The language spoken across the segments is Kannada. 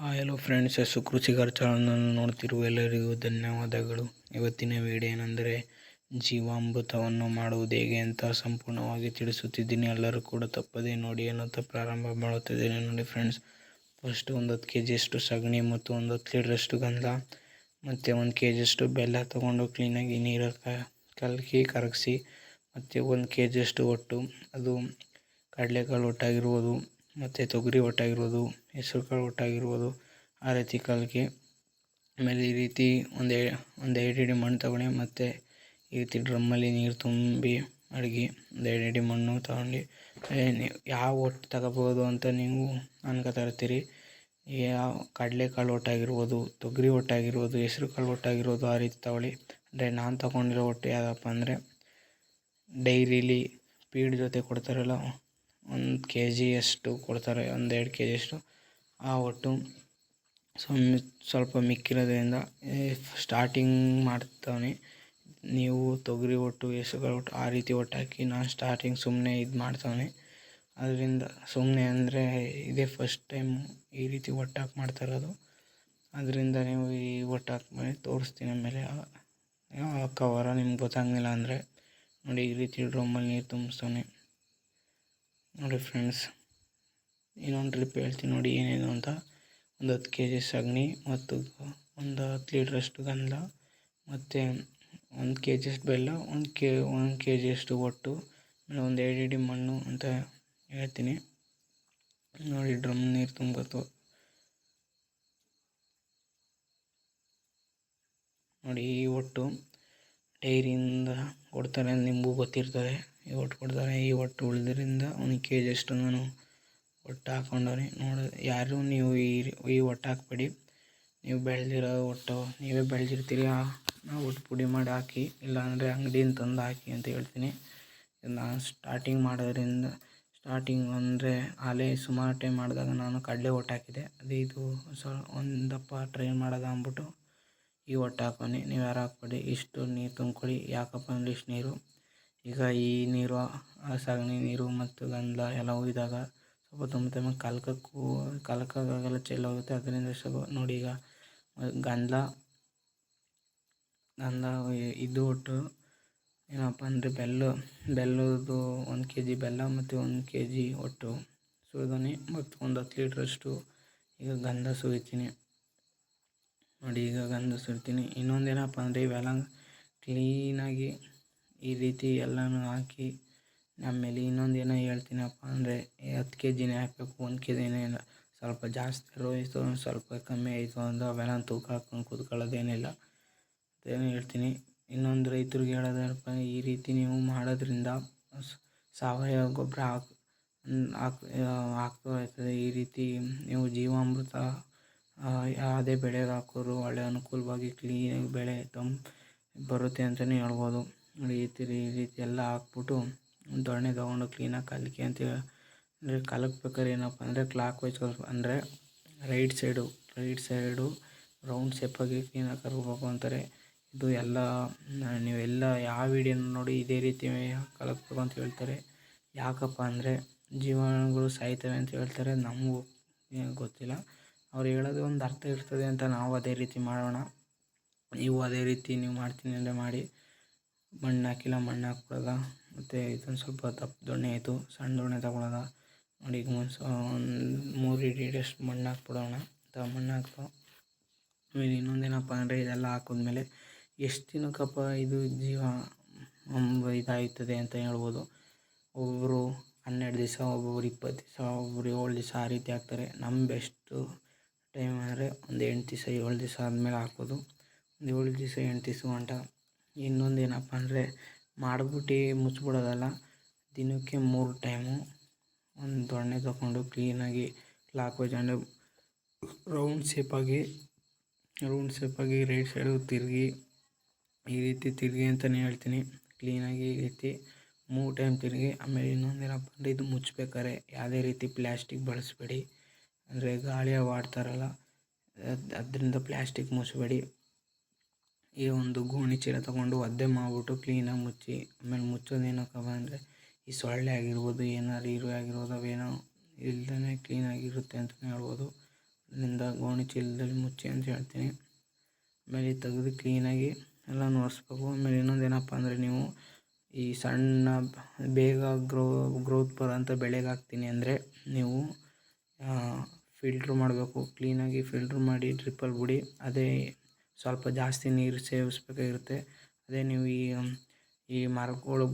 ಹಲೋ ಫ್ರೆಂಡ್ಸ್ ಸುಕೃಷಿಕರ ಚಾನಲನ್ನು ನೋಡ್ತಿರುವ ಎಲ್ಲರಿಗೂ ಧನ್ಯವಾದಗಳು. ಇವತ್ತಿನ ವಿಡಿಯೋ ಏನೆಂದರೆ ಜೀವಾಮೃತವನ್ನು ಮಾಡುವುದು ಹೇಗೆ ಅಂತ ಸಂಪೂರ್ಣವಾಗಿ ತಿಳಿಸುತ್ತಿದ್ದೀನಿ. ಎಲ್ಲರೂ ಕೂಡ ತಪ್ಪದೇ ನೋಡಿ ಅನ್ನೋಂಥ ಪ್ರಾರಂಭ ಮಾಡುತ್ತಿದ್ದೇನೆ. ನೋಡಿ ಫ್ರೆಂಡ್ಸ್ ಫಸ್ಟು ಒಂದು ಹತ್ತು ಕೆ ಜಿಯಷ್ಟು ಸಗಣಿ ಮತ್ತು ಒಂದು ಹತ್ತು ಲೀಟ್ರಷ್ಟು ಗಂಧ, ಮತ್ತು ಒಂದು ಕೆ ಜಿಯಷ್ಟು ಬೆಲ್ಲ ತೊಗೊಂಡು ಕ್ಲೀನಾಗಿ ನೀರು ಕಲಕಿ, ಕರಗಿಸಿ, ಮತ್ತು ಒಂದು ಕೆ ಜಿಯಷ್ಟು ಒಟ್ಟು, ಅದು ಕಡಲೆಕಾಳು ಒಟ್ಟಾಗಿರ್ಬೋದು ಮತ್ತು ತೊಗರಿ ಒಟ್ಟಾಗಿರ್ಬೋದು ಹೆಸ್ರು ಕಾಳು ಒಟ್ಟಾಗಿರ್ಬೋದು, ಆ ರೀತಿ ಕಲಕಿ ಆಮೇಲೆ ಈ ರೀತಿ ಒಂದು ಒಂದು ಎರಡು ಹಿಡಿ ಮಣ್ಣು ತಗೊಳ್ಳಿ ಮತ್ತು ಈ ರೀತಿ ಡ್ರಮ್ಮಲ್ಲಿ ನೀರು ತುಂಬಿ ಅಡ್ಗೆ ಒಂದು ಎರಡು ಹಿಡಿ ಮಣ್ಣು ತಗೊಂಡು. ಯಾವ ಒಟ್ಟು ತಗೋಬೋದು ಅಂತ ನೀವು ಅನ್ಕೋತಾ ಇರ್ತೀರಿ ಯಾವ ಕಡಲೆಕಾಳು ಒಟ್ಟಾಗಿರ್ಬೋದು, ತೊಗರಿ ಒಟ್ಟಾಗಿರ್ಬೋದು ಹೆಸ್ರು ಕಾಳು ಒಟ್ಟಾಗಿರ್ಬೋದು, ಆ ರೀತಿ ತಗೊಳ್ಳಿ. ಅಂದರೆ ನಾನು ತಗೊಂಡಿರೋ ಒಟ್ಟು ಯಾವುದಪ್ಪ ಅಂದರೆ, ಡೈರಿಲಿ ಪೀಡ್ ಜೊತೆ ಕೊಡ್ತಾರಲ್ಲ ಒಂದು ಕೆ ಜಿಯಷ್ಟು ಕೊಡ್ತಾರೆ, ಒಂದು ಎರಡು ಕೆ ಜಿಯಷ್ಟು ಆ ಒಟ್ಟು ಸೊ ಸ್ವಲ್ಪ ಮಿಕ್ಕಿರೋದ್ರಿಂದ ಸ್ಟಾರ್ಟಿಂಗ್ ಮಾಡ್ತಾನೆ. ನೀವು ತೊಗರಿ ಒಟ್ಟು ಹೆಸ್ರುಕಾಳು ಒಟ್ಟು, ಆ ರೀತಿ ಒಟ್ಟು ಹಾಕಿ ನಾನು ಸ್ಟಾರ್ಟಿಂಗ್ ಸುಮ್ಮನೆ ಇದು ಮಾಡ್ತಾನೆ. ಅದರಿಂದ ಸುಮ್ಮನೆ ಅಂದರೆ ಇದೇ ಫಸ್ಟ್ ಟೈಮ್ ಈ ರೀತಿ ಒಟ್ಟಾಕಿ ಮಾಡ್ತಾ ಇರೋದು. ಅದರಿಂದ ನೀವು ಈ ಒಟ್ಟಾಕಿ ಮಾಡಿ ತೋರಿಸ್ತೀನಿ ಆಮೇಲೆ ಕವರ ನಿಮ್ಗೆ ಗೊತ್ತಾಗಲಿಲ್ಲ ಅಂದರೆ ನೋಡಿ ಈ ರೀತಿ ಡ್ರಮ್ಮಲ್ಲಿ ನೀರು ತುಂಬಿಸ್ತಾನೆ. ನೋಡಿ ಫ್ರೆಂಡ್ಸ್, ಇನ್ನೊಂದು ಟ್ರಿಪ್ ಹೇಳ್ತೀನಿ ನೋಡಿ ಏನೇನು ಅಂತ. ಒಂದು ಹತ್ತು ಕೆ ಜಿ ಸಗಣಿ ಮತ್ತು ಒಂದು ಹತ್ತು ಲೀಟ್ರಷ್ಟು ಗಂಧ ಮತ್ತು ಒಂದು ಕೆ ಜಿಯಷ್ಟು ಬೆಲ್ಲ, ಒಂದು ಕೆ ಒಂದು ಕೆ ಜಿಯಷ್ಟು ಒಟ್ಟು, ಆಮೇಲೆ ಒಂದು ಎರಡು ಇಡಿ ಮಣ್ಣು ಅಂತ ಹೇಳ್ತೀನಿ. ನೋಡಿ ಡ್ರಮ್ ನೀರು ತುಂಬತ್ತು ನೋಡಿ ಈ ಒಟ್ಟು ಡೈರಿಯಿಂದ ಕೊಡ್ತಾರೆ ನಿಮಗೂ ಗೊತ್ತಿರ್ತದೆ. ಈ ಒಟ್ಟು ಕೊಡ್ತಾರೆ, ಈ ಒಟ್ಟು ಉಳಿದ್ರಿಂದ ಅವ್ನಿಗೆ ಕೆ ಜಿಯಷ್ಟು ನಾನು ಒಟ್ಟು ಹಾಕ್ಕೊಂಡವ್ನಿ ನೋಡಿ, ಯಾರು ನೀವು ಈ ಈ ಒಟ್ಟು ಹಾಕ್ಬೇಡಿ. ನೀವು ಬೆಳೆದಿರೋ ಒಟ್ಟು, ನೀವೇ ಬೆಳೆದಿರ್ತೀರಿ. ಆ ಒಟ್ಟು ಪುಡಿ ಮಾಡಿ ಹಾಕಿ, ಇಲ್ಲಾಂದರೆ ಅಂಗಡಿಯಿಂದ ತಂದು ಹಾಕಿ ಅಂತ ಹೇಳ್ತೀನಿ. ನಾನು ಸ್ಟಾರ್ಟಿಂಗ್ ಮಾಡೋದ್ರಿಂದ ಸ್ಟಾರ್ಟಿಂಗ್ ಅಂದರೆ ಆಲೇ ಸುಮಾರು ಟೈಮ್ ಮಾಡಿದಾಗ ನಾನು ಕಡಲೆ ಒಟ್ಟು ಹಾಕಿದೆ. ಅದು ಇದು ಸೊ, ಒಂದಪ್ಪ ಟ್ರೈ ಮಾಡೋದು ಅಂದ್ಬಿಟ್ಟು ಈ ಒಟ್ಟು ಹಾಕೋನಿ. ನೀವು ಯಾರು ಹಾಕ್ಬೇಡಿ, ಇಷ್ಟು ನೀರು ತುಂಬ್ಕೊಳ್ಳಿ. ಯಾಕಪ್ಪ ಅಂದರೆ ಇಷ್ಟು ನೀರು. ಈಗ ಈ ನೀರು ಸಗಣಿ ನೀರು ಮತ್ತು ಗಂಧ ಎಲ್ಲ ಒಯ್ದಾಗ ಸ್ವಲ್ಪ ತುಂಬ ತುಂಬ ಕಲ್ಕಕ್ಕೂ ಕಲ್ಕಾಗೆಲ್ಲ ಚೆಲ್ಲೋಗುತ್ತೆ ಅದರಿಂದ ಸ್ವಲ್ಪ ನೋಡಿ ಈಗ ಗಂಧ ಗಂಧ ಇದು ಒಟ್ಟು ಏನಪ್ಪ ಅಂದರೆ ಬೆಲ್ಲ, ಬೆಲ್ಲದ್ದು ಒಂದು ಕೆ ಜಿ ಬೆಲ್ಲ ಮತ್ತು ಒಂದು ಕೆ ಜಿ ಒಟ್ಟು ಸುರಿದಾನೆ ಮತ್ತು ಒಂದು ಹತ್ತು ಲೀಟ್ರಷ್ಟು ಈಗ ಗಂಧ ಸುರಿತೀನಿ. ನೋಡಿ ಈಗ ಗಂಧ ಸುರಿತೀನಿ. ಇನ್ನೊಂದು ಏನಪ್ಪ ಅಂದರೆ ಇವೆಲ್ಲ ಕ್ಲೀನಾಗಿ ಈ ರೀತಿ ಎಲ್ಲನೂ ಹಾಕಿ ಆಮೇಲೆ ಇನ್ನೊಂದು ಏನೋ ಹೇಳ್ತೀನಪ್ಪ ಅಂದರೆ ಹತ್ತು ಕೆ ಜಿನೇ ಹಾಕಬೇಕು, ಒಂದು ಕೆ ಜಿನೇ ಇಲ್ಲ. ಸ್ವಲ್ಪ ಜಾಸ್ತಿ ರೋಯಿತು ಸ್ವಲ್ಪ ಕಮ್ಮಿ ಆಯಿತು ಅಂದು ಅವೆಲ್ಲ ತೂಕ ಹಾಕ್ಕೊಂಡು ಕೂತ್ಕೊಳ್ಳೋದೇನಿಲ್ಲ. ಅದೇನು ಹೇಳ್ತೀನಿ. ಇನ್ನೊಂದು ರೈತರಿಗೆ ಹೇಳೋದೇನಪ್ಪ ಈ ರೀತಿ ನೀವು ಮಾಡೋದ್ರಿಂದ ಸಾವಯವ ಗೊಬ್ಬರ ಹಾಕಿ, ಹಾಕ್ ಹಾಕ್ತಾ ಇರ್ತದೆ ಈ ರೀತಿ ನೀವು ಜೀವಾಮೃತ ಯಾವುದೇ ಬೆಳೆಗೆ ಹಾಕೋರು ಒಳ್ಳೆಯ ಅನುಕೂಲವಾಗಿ ಕ್ಲೀನಾಗಿ ಬೆಳೆ ತಮ್ಮ ಬರುತ್ತೆ ಅಂತಲೇ ಹೇಳ್ಬೋದು. ಈ ರೀತಿ ಈ ರೀತಿ ಎಲ್ಲ ಹಾಕ್ಬಿಟ್ಟು ದೊಣ್ಣೆ ತೊಗೊಂಡು ಕ್ಲೀನಾಗಿ ಕಲಕಿ ಅಂತ ಅಂದರೆ ಕಲಕ್ಬೇಕಾದ್ರೆ ಏನಪ್ಪ ಅಂದರೆ ಕ್ಲಾಕ್ ವೈಸ್ ಅಂದರೆ right side right side round ಶೇಪಾಗಿ ಕ್ಲೀನಾಗಿ ಕರ್ಕೋಬೇಕು ಅಂತಾರೆ. ಇದು ಎಲ್ಲ, ನೀವೆಲ್ಲ ಯಾವ ವಿಡಿಯೋನ ನೋಡಿ ಇದೇ ರೀತಿ ಕಲಕ್ಬೇಕು ಅಂತ ಹೇಳ್ತಾರೆ. ಯಾಕಪ್ಪ ಅಂದರೆ ಜೀವನಗಳು ಸಾಯ್ತವೆ ಅಂತ ಹೇಳ್ತಾರೆ. ನಮಗೂ ಗೊತ್ತಿಲ್ಲ. ಅವ್ರು ಹೇಳೋದು ಒಂದು ಅರ್ಥ ಇರ್ತದೆ ಅಂತ ನಾವು ಅದೇ ರೀತಿ ಮಾಡೋಣ. ನೀವು ಅದೇ ರೀತಿ ನೀವು ಮಾಡ್ತೀನಿ ಅಂದರೆ ಮಾಡಿ. ಮಣ್ಣು ಹಾಕಿಲ್ಲ, ಮಣ್ಣು ಹಾಕ್ಬಿಡೋದ. ಮತ್ತು ಇದೊಂದು ಸ್ವಲ್ಪ ದಪ್ಪ ದೊಣ್ಣೆ ಆಯಿತು, ಸಣ್ಣ ದೊಣ್ಣೆ ತಗೊಳ್ಳೋದ ನೋಡಿ ಈಗ ಒಂದು ಮೂರು ಹಿಡಿಯಷ್ಟು ಮಣ್ಣು ಹಾಕ್ಬಿಡೋಣ. ಅಂತ ಮಣ್ಣು ಹಾಕ್ತು ಆಮೇಲೆ ಇನ್ನೊಂದೇನಪ್ಪ ಅಂದರೆ ಇದೆಲ್ಲ ಹಾಕಿದ್ಮೇಲೆ ಎಷ್ಟು ದಿನಕ್ಕಪ್ಪ ಇದು ಜೀವ ಇದಾಗ್ತದೆ ಅಂತ ಹೇಳ್ಬೋದು. ಒಬ್ಬರು ಹನ್ನೆರಡು ದಿವಸ, ಒಬ್ಬೊಬ್ರು ಇಪ್ಪತ್ತು ದಿವಸ ಒಬ್ಬೊಬ್ರು ಏಳು ದಿವಸ ಆ ರೀತಿ ಹಾಕ್ತಾರೆ. ನಮ್ಮ ಬೆಸ್ಟು ಟೈಮ್ ಅಂದರೆ ಒಂದು ಎಂಟು ದಿವಸ, ಏಳು ದಿವಸ ಆದಮೇಲೆ ಹಾಕೋದು. ಒಂದು ಏಳು ದಿವಸ, ಎಂಟು ದಿವಸ ಗಂಟ ಇನ್ನೊಂದು ಏನಪ್ಪ ಅಂದರೆ ಮಾಡ್ಬಿಟ್ಟು ಮುಚ್ಚಿಬಿಡೋದಲ್ಲ ದಿನಕ್ಕೆ ಮೂರು ಟೈಮು ಒಂದು ದೊಣ್ಣೆ ತಗೊಂಡು ಕ್ಲೀನಾಗಿ ಕ್ಲಾಕ್ ವೈಸ್ ಅಂದರೆ ರೌಂಡ್ ಶೇಪಾಗಿ ರೌಂಡ್ ಶೇಪಾಗಿ ರೈಟ್ ಸೈಡು ತಿರುಗಿ, ಈ ರೀತಿ ತಿರುಗಿ ಅಂತಲೇ ಹೇಳ್ತೀನಿ. ಕ್ಲೀನಾಗಿ ಈ ರೀತಿ ಮೂರು ಟೈಮ್ ತಿರುಗಿ, ಆಮೇಲೆ ಇನ್ನೊಂದು ಏನಪ್ಪ ಅಂದರೆ ಇದು ಮುಚ್ಚಬೇಕಾರೆ ಯಾವುದೇ ರೀತಿ ಪ್ಲ್ಯಾಸ್ಟಿಕ್ ಬಳಸಬೇಡಿ. ಅಂದರೆ ಗಾಳಿ ಆಡ್ತಾರಲ್ಲ ಅದರಿಂದ ಪ್ಲ್ಯಾಸ್ಟಿಕ್ ಮುಚ್ಚಬೇಡಿ ಈ ಒಂದು ಗೋಣಿ ಚೀಲ ತಗೊಂಡು ಒದ್ದೆ ಮಾಡಿಬಿಟ್ಟು ಕ್ಲೀನಾಗಿ ಮುಚ್ಚಿ, ಆಮೇಲೆ ಮುಚ್ಚೋದು ಏನಕ್ಕಪ್ಪ ಅಂದರೆ ಈ ಸೊಳ್ಳೆ ಆಗಿರ್ಬೋದು, ಏನಾದ್ರು ಇರುವೆ ಆಗಿರ್ಬೋದು ಅವೇನೋ ಇಲ್ದೇ ಕ್ಲೀನಾಗಿರುತ್ತೆ ಅಂತಲೇ ಹೇಳ್ಬೋದು. ಅದರಿಂದ ಗೋಣಿ ಚೀಲದಲ್ಲಿ ಮುಚ್ಚಿ ಅಂತ ಹೇಳ್ತೀನಿ. ಆಮೇಲೆ ತೆಗೆದು ಕ್ಲೀನಾಗಿ ಎಲ್ಲ ನೋಡಿಸ್ಬೇಕು. ಆಮೇಲೆ ಇನ್ನೊಂದು ಏನಪ್ಪ ಅಂದರೆ ನೀವು ಈ ಸಣ್ಣ ಬೇಗ ಗ್ರೋ ಗ್ರೋತ್ ಬರೋಂಥ ಬೆಳೆಗೆ ಹಾಕ್ತೀನಿ ಅಂದರೆ ನೀವು ಫಿಲ್ಟ್ರ್ ಮಾಡಬೇಕು. ಕ್ಲೀನಾಗಿ ಫಿಲ್ಟ್ರ್ ಮಾಡಿ ಡ್ರಿಪ್ಪಲ್ಲಿ ಬಿಡಿ, ಅದೇ ಸ್ವಲ್ಪ ಜಾಸ್ತಿ ನೀರು ಸೇವಿಸಬೇಕಾಗಿರುತ್ತೆ. ಅದೇ ನೀವು ಈ ಈ ಮರಗಳು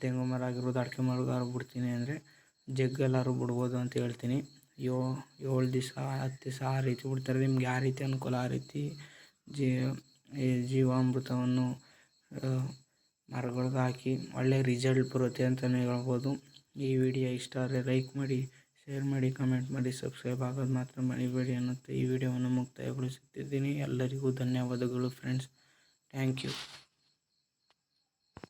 ತೆಂಗು ಮರ ಆಗಿರ್ಬೋದು, ಅಡಿಕೆ ಮರ ಬಿಡ್ತೀನಿ ಅಂದರೆ ಜಗ್ಗಲ್ಲಾದ್ರು ಬಿಡ್ಬೋದು ಅಂತ ಹೇಳ್ತೀನಿ. ಯೋ, ಏಳು ದಿವಸ, ಹತ್ತು ದಿವಸ ಆ ರೀತಿ ಬಿಡ್ತಾರೆ. ನಿಮ್ಗೆ ಯಾವ ರೀತಿ ಅನುಕೂಲ, ಆ ರೀತಿ ಜೀ ಜೀವಾಮೃತವನ್ನು ಮರಗಳ್ಗೆ ಹಾಕಿ ಒಳ್ಳೆಯ ರಿಸಲ್ಟ್ ಬರುತ್ತೆ ಅಂತಲೇ ಹೇಳ್ಬೋದು. ಈ ವಿಡಿಯೋ ಇಷ್ಟ ಆದರೆ ಲೈಕ್ ಮಾಡಿ ಶೇರ್ ಮಾಡಿ ಕಮೆಂಟ್ ಮಾಡಿ ಸಬ್ಸ್ಕ್ರೈಬ್ ಆಗೋದು ಮಾತ್ರ ಮರಿಬೇಡಿ ಅನ್ನುತ್ತೆ. ಈ ವಿಡಿಯೋವನ್ನು ಮುಕ್ತಾಯಗೊಳಿಸುತ್ತಿದ್ದೀನಿ. ಎಲ್ಲರಿಗೂ ಧನ್ಯವಾದಗಳು ಫ್ರೆಂಡ್ಸ್ ಥ್ಯಾಂಕ್ ಯು